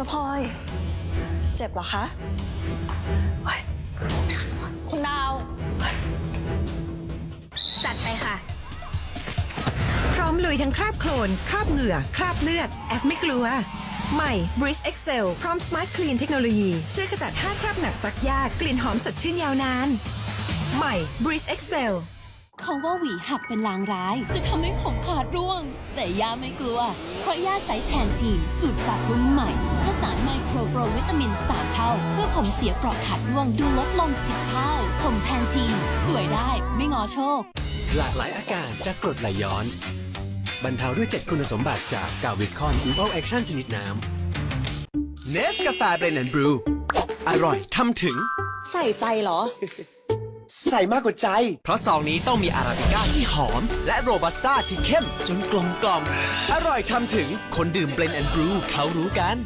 สะพอย เจ็บเหรอคะโอ๊ยคุณดาว จัดไปค่ะ พร้อมลุยทั้งคราบโคลน คราบเหงื่อ คราบเลือด แอฟไม่กลัว ใหม่ Breeze Excel พร้อม Smart Clean เทคโนโลยี ช่วยขจัด 5 คราบหนักซักยาก กลิ่นหอมสดชื่นยาวนาน ใหม่ Breeze Excel เขาว่าหวีหักเป็นลางร้าย จะทำให้ผมขาดร่วง แต่ย่าไม่กลัว เพราะย่าใช้แทนทีสูตรปรับรุ่ม โครโปรวิตามิน 3 เท่า เพื่อผมเสียเปราะขาดร่วงดูลดลง 10 เท่า ผมแพนทีนสวยได้ไม่งอโชค หลากหลายอาการจากกรดไหลย้อน บรรเทาด้วย 7 คุณสมบัติจากกาวิสคอนอีโวแอคชั่นชนิดน้ำเนสกาแฟเบรนด์บรูอร่อยทำถึง ใส่ใจเหรอ ใส่มากกว่าใจ เพราะซองนี้ต้องมีอาราบิก้าที่หอม และโรบัสต้าที่เข้มจนกลมกล่อม อร่อยทำถึงคนดื่มเบรนด์บรูเขารู้กัน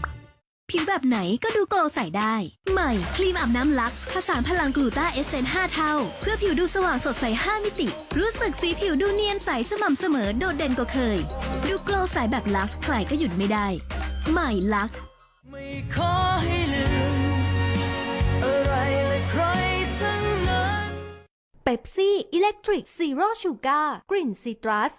ผิวแบบไหนก็ดูโกลว์ใสได้ ใหม่ ครีมอาบน้ำลักซ์ผสานพลังกลูตาเอเซน5เท่า เพื่อผิวดูสว่างสดใส 5 มิติ รู้สึกสีผิวดูเนียนใสสม่ำเสมอโดดเด่นกว่าเคย ดูโกลว์ใสแบบลักซ์ใครก็หยุดไม่ได้ ใหม่ลักซ์ไม่ขอให้ลืมอะไรและใครทั้งนั้นเบปซี่อิเล็กทริกซีโร่ชูการ์กลิ่นซิตรัส